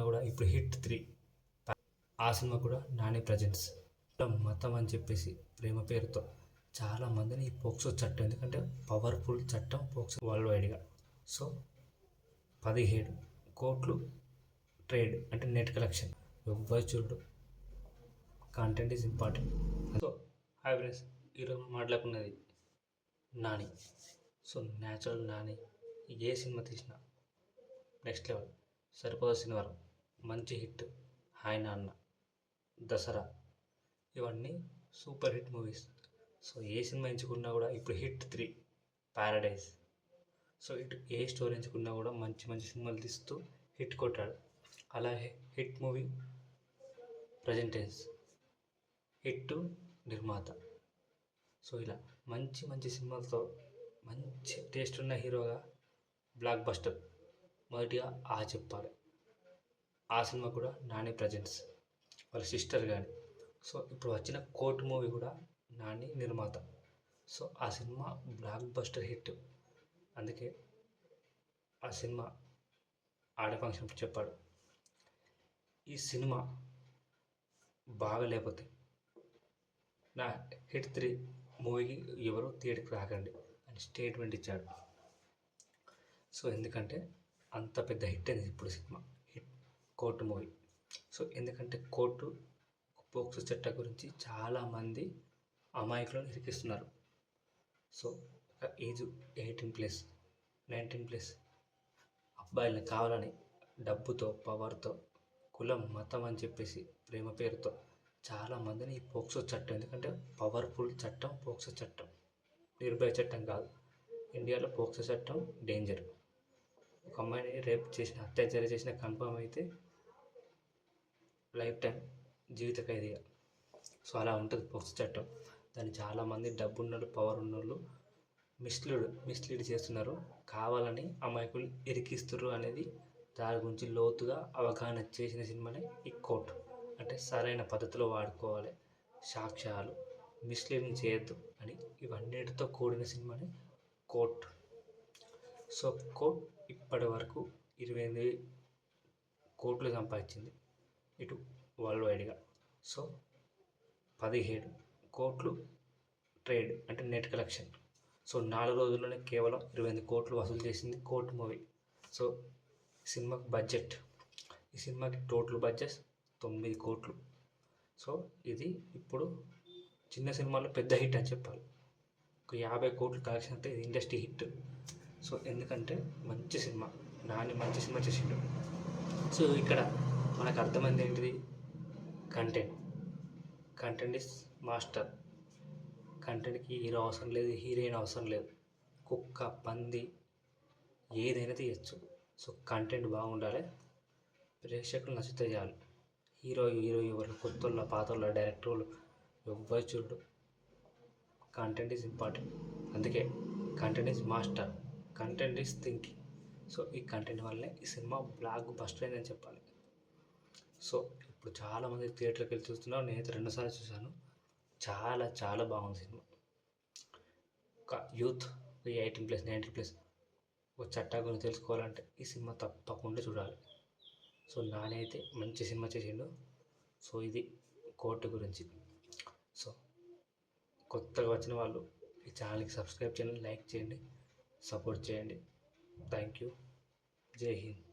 ఎంచుకున్నా కూడా ఇప్పుడు hit three. ఆ సినిమా కూడా నాని ప్రజెంట్స్. మతం అని చెప్పేసి ప్రేమ పేరుతో చాలా మందిని ఈ పోక్సో చట్టం ఎందుకంటే పవర్ఫుల్ చట్టం పోక్సో వరల్డ్ వైడ్గా సో పదిహేడు కోట్లు ట్రేడ్ అంటే నెట్ కలెక్షన్ ఎవ్వరు చూడు content is important so hi friends ఈరోజు మాట్లాడుకున్నది నాని. సో న్యాచురల్ నాని ఏ సినిమా తీసినా నెక్స్ట్ లెవెల్ సరిపోదా శనివారం. మంచి హిట్. హాయ్ నాన్న. దసరా. ఇవన్నీ సూపర్ హిట్ మూవీస్. సో ఏ సినిమా ఎంచుకున్నా కూడా ఇప్పుడు హిట్ త్రీ. ప్యారడైజ్ సో ఇటు ఏ స్టోరీ ఎంచుకున్నా కూడా మంచి మంచి సినిమాలు తీస్తూ హిట్ కొట్టాడు. అలాగే హిట్ మూవీ ప్రజెంటెన్స్ హిట్ నిర్మాత. సో ఇలా మంచి మంచి సినిమాలతో మంచి టేస్ట్ ఉన్న హీరోగా బ్లాక్ బస్టర్ మొదటిగా ఆ చెప్పాలి. ఆ సినిమా కూడా నాని ప్రజెంట్స్ వాళ్ళ సిస్టర్ కానీ సో ఇప్పుడు వచ్చిన కోర్ట్ మూవీ కూడా నాని నిర్మాత. సో ఆ సినిమా బ్లాక్ బస్టర్ హిట్. అందుకే ఆ సినిమా ఆడ ఫంక్షన్ చెప్పాడు. ఈ సినిమా బాగా లేకపోతే నా హిట్ త్రీ మూవీకి ఎవరు థియేటర్కి రాకండి అని స్టేట్మెంట్ ఇచ్చాడు. సో ఎందుకంటే అంత పెద్ద హిట్ అయింది ఇప్పుడు సినిమా. Court movie. సో ఎందుకంటే కోర్టు పోక్సో చట్ట గురించి చాలామంది అమాయకులను ఇరికిస్తున్నారు. So age eighteen plus nineteen plus అబ్బాయిలను కావాలని డబ్బుతో పవర్తో కులం మతం అని చెప్పేసి ప్రేమ పేరుతో చాలామందిని ఈ పోక్సో చట్టం ఎందుకంటే పవర్ఫుల్ చట్టం పోక్సో చట్టం నిర్భయ చట్టం కాదు. ఇండియాలో పోక్సో చట్టం డేంజర్. ఒక అమ్మాయిని రేప్ చేసిన అత్యాచారం చేసిన కన్ఫర్మ్ అయితే లైఫ్ టైం జీవిత ఖైదీగా సో అలా ఉంటుంది పోక్సో చట్టం. దాన్ని చాలామంది డబ్బు ఉన్నోళ్ళు పవర్ ఉన్నోళ్ళు మిస్లీడ్ మిస్లీడ్ చేస్తున్నారు. కావాలని అమాయకులు ఇరికిస్తున్నారు అనేది దాని గురించి లోతుగా అవగాహన చేసిన సినిమానే ఈ కోర్టు. అంటే సరైన పద్ధతిలో వాడుకోవాలి. సాక్ష్యాలు. మిస్లీడింగ్ చేయొద్దు అని ఇవన్నిటితో కూడిన సినిమానే కోర్ట్. సో కోర్ట్ ఇప్పటి వరకు ఇరవై ఎనిమిది కోట్లు సంపాదించింది. ఇటు వరల్డ్ వైడ్గా. సో పదిహేడు కోట్లు ట్రేడ్ అంటే నెట్ కలెక్షన్. సో నాలుగు రోజుల్లోనే కేవలం ఇరవై ఎనిమిది కోట్లు వసూలు చేసింది కోర్ట్ మూవీ. సో సినిమాకి బడ్జెట్. ఈ సినిమాకి టోటల్ బడ్జెట్ తొమ్మిది కోట్లు. సో ఇది ఇప్పుడు చిన్న సినిమాలో పెద్ద హిట్ అని చెప్పాలి. ఒక యాభై కోట్లు కలెక్షన్ అయితే ఇది ఇండస్ట్రీ హిట్. సో ఎందుకంటే మంచి సినిమా. నాని మంచి సినిమా చేసిండు. సో ఇక్కడ మనకు అర్థమైంది ఏంటిది కంటెంట్ కంటెంట్ ఇస్ మాస్టర్ కంటెంట్కి హీరో అవసరం లేదు హీరోయిన్ అవసరం లేదు. కుక్క పంది ఏదైనా తీయచ్చు. సో కంటెంట్ బాగుండాలి. ప్రేక్షకులు నచ్చితే చాలు. హీరో హీరో ఎవరు? కొత్త వాళ్ళ పాత డైరెక్టర్ వాళ్ళు ఎవ్వరు చూడు కంటెంట్ ఈజ్ ఇంపార్టెంట్ అందుకే content is master content is thinking so ఈ కంటెంట్ వల్లే ఈ సినిమా బ్లాక్ బస్టర్ అయిందని చెప్పాలి. సో ఇప్పుడు చాలామంది థియేటర్కి వెళ్ళి చూస్తున్నారు. నేనైతే రెండుసార్లు చూశాను. చాలా చాలా బాగుంది సినిమా. ఒక youth eighteen plus nineteen plus ఒక చట్టా గురించి తెలుసుకోవాలంటే ఈ సినిమా తప్పకుండా చూడాలి. సో నానైతే మంచి సినిమా చేసిండు. సో ఇది కోర్టు గురించి. సో కొత్తగా వచ్చిన వాళ్ళు ఈ ఛానల్కి సబ్స్క్రైబ్ చేయండి లైక్ చేయండి సపోర్ట్ చేయండి. Thank you. జై హింద్.